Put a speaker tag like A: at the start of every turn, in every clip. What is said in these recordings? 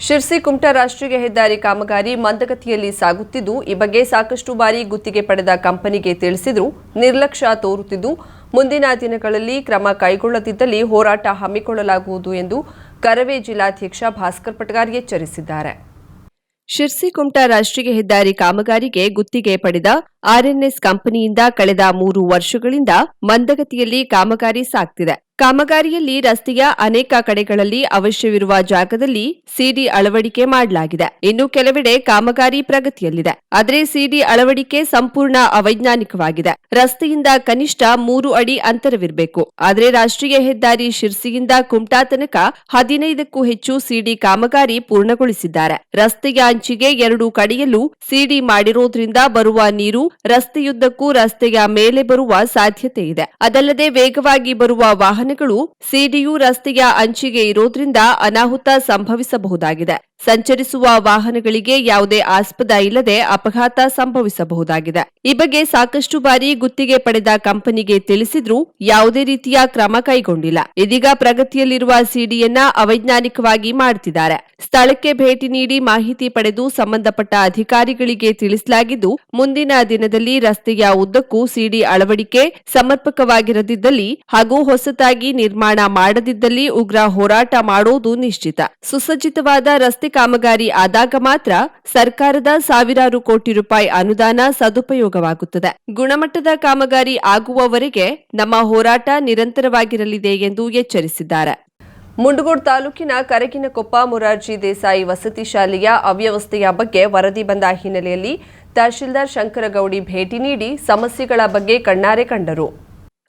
A: ಶಿರ್ಸಿ ಕುಮಟಾ ರಾಷ್ಟ್ರೀಯ ಹೆದ್ದಾರಿ ಕಾಮಗಾರಿ ಮಂದಗತಿಯಲ್ಲಿ ಸಾಗುತ್ತಿದ್ದು, ಈ ಬಗ್ಗೆ ಸಾಕಷ್ಟು ಬಾರಿ ಗುತ್ತಿಗೆ ಪಡೆದ ಕಂಪನಿಗೆ ತಿಳಿಸಿದರೂ, ನಿರ್ಲಕ್ಷ್ಯ ತೋರುತ್ತಿದ್ದು, ಮುಂದಿನ ದಿನಗಳಲ್ಲಿ ಕ್ರಮ ಕೈಗೊಳ್ಳದಿದ್ದಲ್ಲಿ ಹೋರಾಟ ಹಮ್ಮಿಕೊಳ್ಳಲಾಗುವುದು ಎಂದು ಕರವೇ ಜಿಲ್ಲಾಧ್ಯಕ್ಷ ಭಾಸ್ಕರ್ ಪಟಗಾರ್ ಎಚ್ಚರಿಸಿದ್ದಾರೆ. ಶಿರ್ಸಿ ಕುಮಟಾ ರಾಷ್ಟ್ರೀಯ ಹೆದ್ದಾರಿ ಕಾಮಗಾರಿಗೆ ಗುತ್ತಿಗೆ ಪಡೆದ ಆರ್ಎನ್ಎಸ್ ಕಂಪನಿಯಿಂದ ಕಳೆದ ಮೂರು ವರ್ಷಗಳಿಂದ ಮಂದಗತಿಯಲ್ಲಿ ಕಾಮಗಾರಿ ಸಾಗ್ತಿದೆ. ಕಾಮಗಾರಿಯಲ್ಲಿ ರಸ್ತೆಯ ಅನೇಕ ಕಡೆಗಳಲ್ಲಿ ಅವಶ್ಯವಿರುವ ಜಾಗದಲ್ಲಿ ಸಿಡಿ ಅಳವಡಿಕೆ ಮಾಡಲಾಗಿದೆ. ಇನ್ನು ಕೆಲವೆಡೆ ಕಾಮಗಾರಿ ಪ್ರಗತಿಯಲ್ಲಿದೆ. ಆದರೆ ಸಿಡಿ ಅಳವಡಿಕೆ ಸಂಪೂರ್ಣ ಅವೈಜ್ಞಾನಿಕವಾಗಿದೆ. ರಸ್ತೆಯಿಂದ ಕನಿಷ್ಠ ಮೂರು ಅಡಿ ಅಂತರವಿರಬೇಕು. ಆದರೆ ರಾಷ್ಟ್ರೀಯ ಹೆದ್ದಾರಿ ಶಿರ್ಸಿಯಿಂದ ಕುಮಟಾ ತನಕ ಹದಿನೈದಕ್ಕೂ ಹೆಚ್ಚು ಸಿಡಿ ಕಾಮಗಾರಿ ಪೂರ್ಣಗೊಳಿಸಿದ್ದಾರೆ. ರಸ್ತೆಯ ಅಂಚಿಗೆ ಎರಡು ಕಡೆಯಲ್ಲೂ ಸಿಡಿ ಮಾಡಿರೋದ್ರಿಂದ ಬರುವ ನೀರು ರಸ್ತೆಯುದ್ದಕ್ಕೂ ರಸ್ತೆಯ ಮೇಲೆ ಬರುವ ಸಾಧ್ಯತೆ ಇದೆ. ಅದಲ್ಲದೆ ವೇಗವಾಗಿ ಬರುವ ವಾಹನಗಳು ಸಿಡಿಯು ರಸ್ತೆಯ ಅಂಚಿಗೆ ಇರೋದ್ರಿಂದ ಅನಾಹುತ ಸಂಭವಿಸಬಹುದಾಗಿದೆ. ಸಂಚರಿಸುವ ವಾಹನಗಳಿಗೆ ಯಾವುದೇ ಆಸ್ಪದ ಇಲ್ಲದೆ ಅಪಘಾತ ಸಂಭವಿಸಬಹುದಾಗಿದೆ. ಈ ಬಗ್ಗೆ ಸಾಕಷ್ಟು ಬಾರಿ ಗುತ್ತಿಗೆ ಪಡೆದ ಕಂಪನಿಗೆ ತಿಳಿಸಿದ್ರೂ ಯಾವುದೇ ರೀತಿಯ ಕ್ರಮ ಕೈಗೊಂಡಿಲ್ಲ. ಇದೀಗ ಪ್ರಗತಿಯಲ್ಲಿರುವ ಸಿಡಿಯನ್ನ ಅವೈಜ್ಞಾನಿಕವಾಗಿ ಮಾಡುತ್ತಿದ್ದಾರೆ ಸ್ಥಳಕ್ಕೆ ಭೇಟಿ ನೀಡಿ ಮಾಹಿತಿ ಪಡೆದು ಸಂಬಂಧಪಟ್ಟ ಅಧಿಕಾರಿಗಳಿಗೆ ತಿಳಿಸಲಾಗಿದ್ದು, ಮುಂದಿನ ದಿನದಲ್ಲಿ ರಸ್ತೆಯ ಉದ್ದಕ್ಕೂ ಸಿಡಿ ಅಳವಡಿಕೆ ಸಮರ್ಪಕವಾಗಿರದಿದ್ದಲ್ಲಿ ಹಾಗೂ ಹೊಸತಾಗಿ ನಿರ್ಮಾಣ ಮಾಡದಿದ್ದಲ್ಲಿ ಉಗ್ರ ಹೋರಾಟ ಮಾಡುವುದು ನಿಶ್ಚಿತ. ಸುಸಜ್ಜಿತವಾದ ರಸ್ತೆ ಕಾಮಗಾರಿ ಆದಾಗ ಮಾತ್ರ ಸರ್ಕಾರದ ಸಾವಿರಾರು ಕೋಟಿ ರೂಪಾಯಿ ಅನುದಾನ ಸದುಪಯೋಗವಾಗುತ್ತದೆ. ಗುಣಮಟ್ಟದ ಕಾಮಗಾರಿ ಆಗುವವರೆಗೆ ನಮ್ಮ ಹೋರಾಟ ನಿರಂತರವಾಗಿರಲಿದೆ ಎಂದು ಎಚ್ಚರಿಸಿದ್ದಾರೆ. ಮುಂಡಗೋಡ್ ತಾಲೂಕಿನ ಕರಗಿನಕೊಪ್ಪ ಮೊರಾರ್ಜಿ ದೇಸಾಯಿ ವಸತಿ ಶಾಲೆಯ ಅವ್ಯವಸ್ಥೆಯ ಬಗ್ಗೆ ವರದಿ ಬಂದ ಹಿನ್ನೆಲೆಯಲ್ಲಿ ತಹಶೀಲ್ದಾರ್ ಶಂಕರಗೌಡಿ ಭೇಟಿ ನೀಡಿ ಸಮಸ್ಯೆಗಳ ಬಗ್ಗೆ ಕಣ್ಣಾರೆ ಕಂಡರು.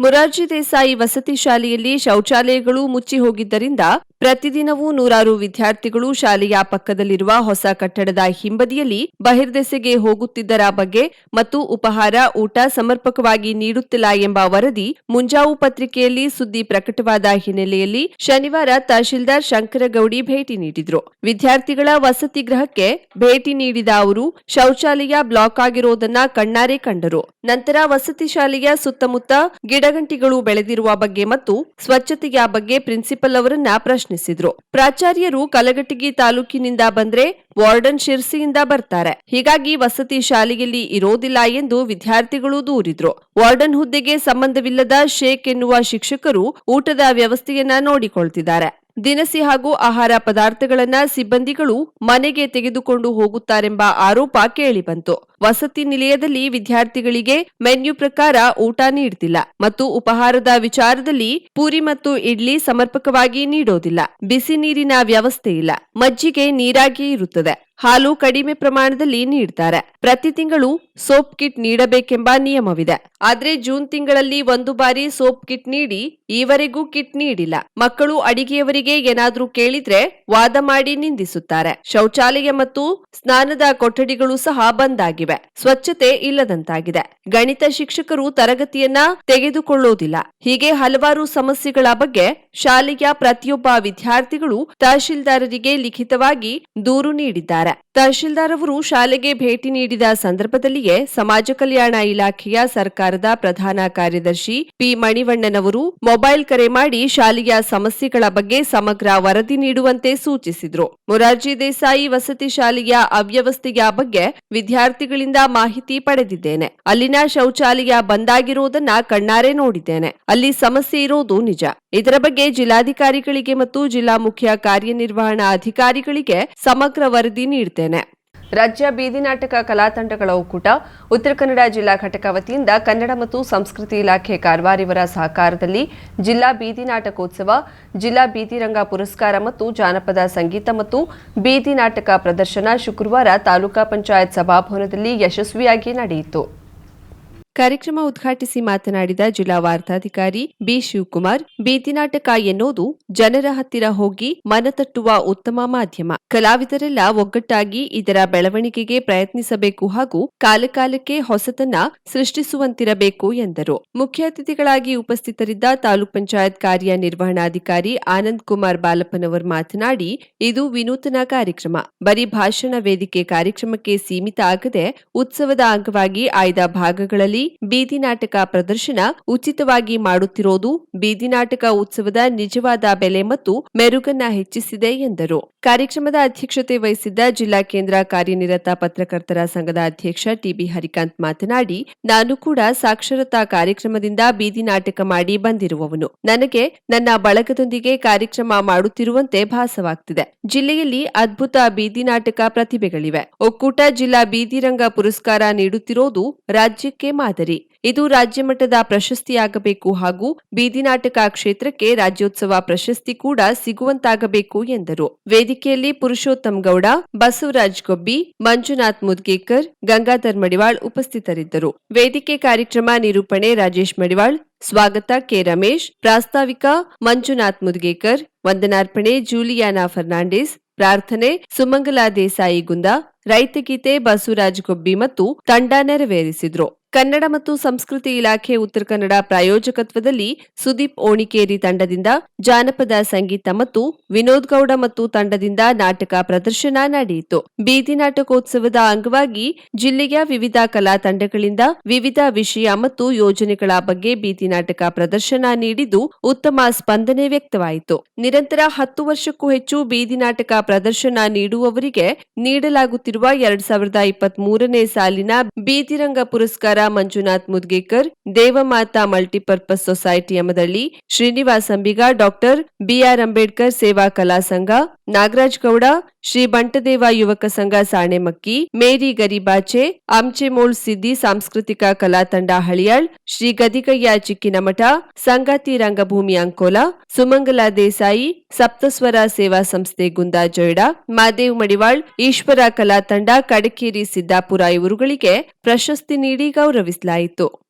A: ಮೊರಾರ್ಜಿ ದೇಸಾಯಿ ವಸತಿ ಶಾಲೆಯಲ್ಲಿ ಶೌಚಾಲಯಗಳು ಮುಚ್ಚಿ ಹೋಗಿದ್ದರಿಂದ ಪ್ರತಿದಿನವೂ ನೂರಾರು ವಿದ್ಯಾರ್ಥಿಗಳು ಶಾಲೆಯ ಪಕ್ಕದಲ್ಲಿರುವ ಹೊಸ ಕಟ್ಟಡದ ಹಿಂಬದಿಯಲ್ಲಿ ಬಹಿರ್ದೆಸೆಗೆ ಹೋಗುತ್ತಿದ್ದರ ಬಗ್ಗೆ ಮತ್ತು ಉಪಹಾರ, ಊಟ ಸಮರ್ಪಕವಾಗಿ ನೀಡುತ್ತಿಲ್ಲ ಎಂಬ ವರದಿ ಮುಂಜಾವು ಪತ್ರಿಕೆಯಲ್ಲಿ ಸುದ್ದಿ ಪ್ರಕಟವಾದ ಹಿನ್ನೆಲೆಯಲ್ಲಿ ಶನಿವಾರ ತಹಶೀಲ್ದಾರ್ ಶಂಕರಗೌಡಿ ಭೇಟಿ ನೀಡಿದ್ರು. ವಿದ್ಯಾರ್ಥಿಗಳ ವಸತಿ ಗೃಹಕ್ಕೆ ಭೇಟಿ ನೀಡಿದ ಅವರು, ಶೌಚಾಲಯ ಬ್ಲಾಕ್ ಆಗಿರೋದನ್ನ ಕಣ್ಣಾರೆ ಕಂಡರು. ನಂತರ ವಸತಿ ಶಾಲೆಯ ಸುತ್ತಮುತ್ತ ಗಿಡಗಂಟಿಗಳು ಬೆಳೆದಿರುವ ಬಗ್ಗೆ ಮತ್ತು ಸ್ವಚ್ಛತೆಯ ಬಗ್ಗೆ ಪ್ರಿನ್ಸಿಪಲ್ ಅವರನ್ನ ಪ್ರಶ್ನಿಸಿದ್ರು. ಪ್ರಾಚಾರ್ಯರು ಕಲಘಟಗಿ ತಾಲೂಕಿನಿಂದ ಬಂದ್ರೆ ವಾರ್ಡನ್ ಶಿರ್ಸಿಯಿಂದ ಬರ್ತಾರೆ. ಹೀಗಾಗಿ ವಸತಿ ಶಾಲೆಯಲ್ಲಿ ಇರೋದಿಲ್ಲ ಎಂದು ವಿದ್ಯಾರ್ಥಿಗಳು ದೂರಿದ್ರು. ವಾರ್ಡನ್ ಹುದ್ದೆಗೆ ಸಂಬಂಧವಿಲ್ಲದ ಶೇಖ್ ಎನ್ನುವ ಶಿಕ್ಷಕರು ಊಟದ ವ್ಯವಸ್ಥೆಯನ್ನ ನೋಡಿಕೊಳ್ತಿದ್ದಾರೆ. ದಿನಸಿ ಹಾಗೂ ಆಹಾರ ಪದಾರ್ಥಗಳನ್ನ ಸಿಬ್ಬಂದಿಗಳು ಮನೆಗೆ ತೆಗೆದುಕೊಂಡು ಹೋಗುತ್ತಾರೆಂಬ ಆರೋಪ ಕೇಳಿಬಂತು. ವಸತಿ ನಿಲಯದಲ್ಲಿ ವಿದ್ಯಾರ್ಥಿಗಳಿಗೆ ಮೆನ್ಯೂ ಪ್ರಕಾರ ಊಟ ನೀಡ್ತಿಲ್ಲ ಮತ್ತು ಉಪಹಾರದ ವಿಚಾರದಲ್ಲಿ ಪೂರಿ ಮತ್ತು ಇಡ್ಲಿ ಸಮರ್ಪಕವಾಗಿ ನೀಡೋದಿಲ್ಲ. ಬಿಸಿ ನೀರಿನ ವ್ಯವಸ್ಥೆ ಇಲ್ಲ. ಮಜ್ಜಿಗೆ ನೀರಾಗಿ ಇರುತ್ತದೆ. ಹಾಲು ಕಡಿಮೆ ಪ್ರಮಾಣದಲ್ಲಿ ನೀಡ್ತಾರೆ. ಪ್ರತಿ ತಿಂಗಳು ಸೋಪ್ ಕಿಟ್ ನೀಡಬೇಕೆಂಬ ನಿಯಮವಿದೆ. ಆದ್ರೆ ಜೂನ್ ತಿಂಗಳಲ್ಲಿ ಒಂದು ಬಾರಿ ಸೋಪ್ ಕಿಟ್ ನೀಡಿ ಈವರೆಗೂ ಕಿಟ್ ನೀಡಿಲ್ಲ. ಮಕ್ಕಳು ಅಡಿಗೆಯವರಿಗೆ ಏನಾದ್ರೂ ಕೇಳಿದ್ರೆ ವಾದ ಮಾಡಿ ನಿಂದಿಸುತ್ತಾರೆ. ಶೌಚಾಲಯ ಮತ್ತು ಸ್ನಾನದ ಕೊಠಡಿಗಳು ಸಹ ಬಂದ್ ಆಗಿವೆ ಸ್ವಚ್ಛತೆ ಇಲ್ಲದಂತಾಗಿದೆ. ಗಣಿತ ಶಿಕ್ಷಕರು ತರಗತಿಯನ್ನ ತೆಗೆದುಕೊಳ್ಳೋದಿಲ್ಲ ಹೀಗೆ ಹಲವಾರು ಸಮಸ್ಯೆಗಳ ಬಗ್ಗೆ ಶಾಲೆಯ ಪ್ರತಿಯೊಬ್ಬ ವಿದ್ಯಾರ್ಥಿಗಳು ತಹಶೀಲ್ದಾರರಿಗೆ ಲಿಖಿತವಾಗಿ ದೂರು ನೀಡಿದ್ದಾರೆ. ತಹಶೀಲ್ದಾರ್ ಅವರು ಶಾಲೆಗೆ ಭೇಟಿ ನೀಡಿದ ಸಂದರ್ಭದಲ್ಲಿಯೇ ಸಮಾಜ ಕಲ್ಯಾಣ ಇಲಾಖೆಯ ಸರ್ಕಾರದ ಪ್ರಧಾನ ಕಾರ್ಯದರ್ಶಿ ಪಿ ಮಣಿವಣ್ಣನವರು ಮೊಬೈಲ್ ಕರೆ ಮಾಡಿ ಶಾಲೆಯ ಸಮಸ್ಯೆಗಳ ಬಗ್ಗೆ ಸಮಗ್ರ ವರದಿ ನೀಡುವಂತೆ ಸೂಚಿಸಿದರು. ಮೊರಾರ್ಜಿ ದೇಸಾಯಿ ವಸತಿ ಶಾಲೆಯ ಅವ್ಯವಸ್ಥೆಯ ಬಗ್ಗೆ ವಿದ್ಯಾರ್ಥಿಗಳಿಂದ ಮಾಹಿತಿ ಪಡೆದಿದ್ದೇನೆ. ಅಲ್ಲಿನ ಶೌಚಾಲಯ ಬಂದಾಗಿರುವುದನ್ನ ಕಣ್ಣಾರೆ ನೋಡಿದ್ದೇನೆ. ಅಲ್ಲಿ ಸಮಸ್ಯೆ ಇರೋದು ನಿಜ. ಇದರ ಬಗ್ಗೆ ಜಿಲ್ಲಾಧಿಕಾರಿಗಳಿಗೆ ಮತ್ತು ಜಿಲ್ಲಾ ಮುಖ್ಯ ಕಾರ್ಯನಿರ್ವಹಣಾ ಅಧಿಕಾರಿಗಳಿಗೆ ಸಮಗ್ರ ವರದಿ ನೀಡುತ್ತೇನೆ ರಾಜ್ಯ ಬೀದಿ ನಾಟಕ ಕಲಾತಂಡಗಳ ಒಕ್ಕೂಟ, ಉತ್ತರ ಕನ್ನಡ ಜಿಲ್ಲಾ ಘಟಕ ವತಿಯಿಂದ ಕನ್ನಡ ಮತ್ತು ಸಂಸ್ಕೃತಿ ಇಲಾಖೆ ಕಾರ್ವಾರಿವರ ಸಹಕಾರದಲ್ಲಿ ಜಿಲ್ಲಾ ಬೀದಿ ನಾಟಕೋತ್ಸವ, ಜಿಲ್ಲಾ ಬೀದಿರಂಗ ಪುರಸ್ಕಾರ ಮತ್ತು ಜಾನಪದ ಸಂಗೀತ ಮತ್ತು ಬೀದಿ ನಾಟಕ ಪ್ರದರ್ಶನ ಶುಕ್ರವಾರ ತಾಲೂಕಾ ಪಂಚಾಯತ್ ಸಭಾಭವನದಲ್ಲಿ ಯಶಸ್ವಿಯಾಗಿ ನಡೆಯಿತು. ಕಾರ್ಯಕ್ರಮ ಉದ್ಘಾಟಿಸಿ ಮಾತನಾಡಿದ ಜಿಲ್ಲಾ ವಾರ್ತಾಧಿಕಾರಿ ಬಿ ಶಿವಕುಮಾರ್, ಬೀದಿ ನಾಟಕ ಎನ್ನುವುದು ಜನರ ಹತ್ತಿರ ಹೋಗಿ ಮನತಟ್ಟುವ ಉತ್ತಮ ಮಾಧ್ಯಮ. ಕಲಾವಿದರೆಲ್ಲ ಒಗ್ಗಟ್ಟಾಗಿ ಇದರ ಬೆಳವಣಿಗೆಗೆ ಪ್ರಯತ್ನಿಸಬೇಕು ಹಾಗೂ ಕಾಲಕಾಲಕ್ಕೆ ಹೊಸತನ್ನ ಸೃಷ್ಟಿಸುವಂತಿರಬೇಕು ಎಂದರು. ಮುಖ್ಯ ಅತಿಥಿಗಳಾಗಿ ಉಪಸ್ಥಿತರಿದ್ದ ತಾಲೂಕ್ ಪಂಚಾಯತ್ ಕಾರ್ಯನಿರ್ವಹಣಾಧಿಕಾರಿ ಆನಂದ್ ಕುಮಾರ್ ಬಾಲಪ್ಪನವರ್ ಮಾತನಾಡಿ, ಇದು ವಿನೂತನ ಕಾರ್ಯಕ್ರಮ. ಬರೀ ಭಾಷಣ ವೇದಿಕೆ ಕಾರ್ಯಕ್ರಮಕ್ಕೆ ಸೀಮಿತ ಆಗದೆ ಉತ್ಸವದ ಅಂಗವಾಗಿ ಆಯ್ದ ಭಾಗಗಳಲ್ಲಿ ಬೀದಿ ನಾಟಕ ಪ್ರದರ್ಶನ ಉಚಿತವಾಗಿ ಮಾಡುತ್ತಿರೋದು ಬೀದಿ ನಾಟಕ ಉತ್ಸವದ ನಿಜವಾದ ಬೆಲೆ ಮತ್ತು ಮೆರುಗನ್ನ ಹೆಚ್ಚಿಸಿದೆ ಎಂದರು. ಕಾರ್ಯಕ್ರಮದ ಅಧ್ಯಕ್ಷತೆ ವಹಿಸಿದ್ದ ಜಿಲ್ಲಾ ಕೇಂದ್ರ ಕಾರ್ಯನಿರತ ಪತ್ರಕರ್ತರ ಸಂಘದ ಅಧ್ಯಕ್ಷ ಟಿಬಿ ಹರಿಕಾಂತ್ ಮಾತನಾಡಿ, ನಾನು ಕೂಡ ಸಾಕ್ಷರತಾ ಕಾರ್ಯಕ್ರಮದಿಂದ ಬೀದಿ ನಾಟಕ ಮಾಡಿ ಬಂದಿರುವವನು. ನನಗೆ ನನ್ನ ಬಳಗದೊಂದಿಗೆ ಕಾರ್ಯಕ್ರಮ ಮಾಡುತ್ತಿರುವಂತೆ ಭಾಸವಾಗ್ತಿದೆ. ಜಿಲ್ಲೆಯಲ್ಲಿ ಅದ್ಭುತ ಬೀದಿ ನಾಟಕ ಪ್ರತಿಭೆಗಳಿವೆ. ಒಕ್ಕೂಟ ಜಿಲ್ಲಾ ಬೀದಿರಂಗ ಪುರಸ್ಕಾರ ನೀಡುತ್ತಿರೋದು ರಾಜ್ಯಕ್ಕೆ ಮಾದರಿ. ಇದು ರಾಜ್ಯ ಮಟ್ಟದ ಪ್ರಶಸ್ತಿಯಾಗಬೇಕು ಹಾಗೂ ಬೀದಿ ನಾಟಕ ಕ್ಷೇತ್ರಕ್ಕೆ ರಾಜ್ಯೋತ್ಸವ ಪ್ರಶಸ್ತಿ ಕೂಡ ಸಿಗುವಂತಾಗಬೇಕು ಎಂದರು. ವೇದಿಕೆಯಲ್ಲಿ ಪುರುಷೋತ್ತಮ್ ಗೌಡ, ಬಸವರಾಜ್ ಗೊಬ್ಬಿ, ಮಂಜುನಾಥ್ ಮುದ್ಗೇಕರ್, ಗಂಗಾಧರ್ ಮಡಿವಾಳ್ ಉಪಸ್ಥಿತರಿದ್ದರು. ವೇದಿಕೆ ಕಾರ್ಯಕ್ರಮ ನಿರೂಪಣೆ ರಾಜೇಶ್ ಮಡಿವಾಳ್, ಸ್ವಾಗತ ಕೆ ರಮೇಶ್, ಪ್ರಾಸ್ತಾವಿಕ ಮಂಜುನಾಥ್ ಮುದ್ಗೇಕರ್, ವಂದನಾರ್ಪಣೆ ಜೂಲಿಯಾನಾ ಫರ್ನಾಂಡಿಸ್, ಪ್ರಾರ್ಥನೆ ಸುಮಂಗಲಾ ದೇಸಾಯಿ ಗುಂದ ರೈತಗೀತೆ ಬಸವರಾಜ್ ಗೊಬ್ಬಿ ಮತ್ತು ತಂಡ ನೆರವೇರಿಸಿದ್ರು. ಕನ್ನಡ ಮತ್ತು ಸಂಸ್ಕೃತಿ ಇಲಾಖೆ ಉತ್ತರ ಕನ್ನಡ ಪ್ರಾಯೋಜಕತ್ವದಲ್ಲಿ ಸುದೀಪ್ ಓಣಿಕೇರಿ ತಂಡದಿಂದ ಜಾನಪದ ಸಂಗೀತ ಮತ್ತು ವಿನೋದ್ ಗೌಡ ಮತ್ತು ತಂಡದಿಂದ ನಾಟಕ ಪ್ರದರ್ಶನ ನಡೆಯಿತು. ಬೀದಿ ನಾಟಕೋತ್ಸವದ ಅಂಗವಾಗಿ ಜಿಲ್ಲೆಯ ವಿವಿಧ ಕಲಾ ತಂಡಗಳಿಂದ ವಿವಿಧ ವಿಷಯ ಮತ್ತು ಯೋಜನೆಗಳ ಬಗ್ಗೆ ಬೀದಿ ನಾಟಕ ಪ್ರದರ್ಶನ ನೀಡಿದ್ದು ಉತ್ತಮ ಸ್ಪಂದನೆ ವ್ಯಕ್ತವಾಯಿತು. ನಿರಂತರ ಹತ್ತು ವರ್ಷಕ್ಕೂ ಹೆಚ್ಚು ಬೀದಿ ನಾಟಕ ಪ್ರದರ್ಶನ ನೀಡುವವರಿಗೆ ನೀಡಲಾಗುತ್ತಿರುವ ಎರಡ್ ಸಾವಿರದ ಇಪ್ಪತ್ತ್ ಮೂರನೇ ಸಾಲಿನ ಬೀದಿರಂಗ ಪುರಸ್ಕಾರ Manjunath Mudgekar, Devamata multipurpose society Yamadalli, Srinivas Ambiga, doctor B R Ambedkar ಸೇವಾ ಕಲಾ ಸಂಘ, ನಾಗರಾಜ್ ಗೌಡ ಶ್ರೀ ಬಂಟದೇವ ಯುವಕ ಸಂಘ ಸಾಣೆಮಕ್ಕಿ ಮೇರಿ ಗರಿಬಾಚೆ ಅಂಚೆಮೋಳ್ ಸಿದ್ದಿ ಸಾಂಸ್ಕೃತಿಕ ಕಲಾ ತಂಡ ಹಳಿಯಾಳ್, ಶ್ರೀ ಗದಿಗಯ್ಯ ಚಿಕ್ಕಿನಮಠ, ಸಂಗಾತಿ ರಂಗಭೂಮಿ ಅಂಕೋಲ, ಸುಮಂಗಲ ದೇಸಾಯಿ, ಸಪ್ತಸ್ವರ ಸೇವಾ ಸಂಸ್ಥೆ ಗುಂದಾ ಜೊಯ್ಡಾ, ಮಾದೇವ್ ಮಡಿವಾಳ್, ಈಶ್ವರ ಕಲಾ ತಂಡ, ಕಡಕೇರಿ ಸಿದ್ದಾಪುರ ಇವರುಗಳಿಗೆ ಪ್ರಶಸ್ತಿ ನೀಡಿ ಗೌರವಿಸಲಾಯಿತು.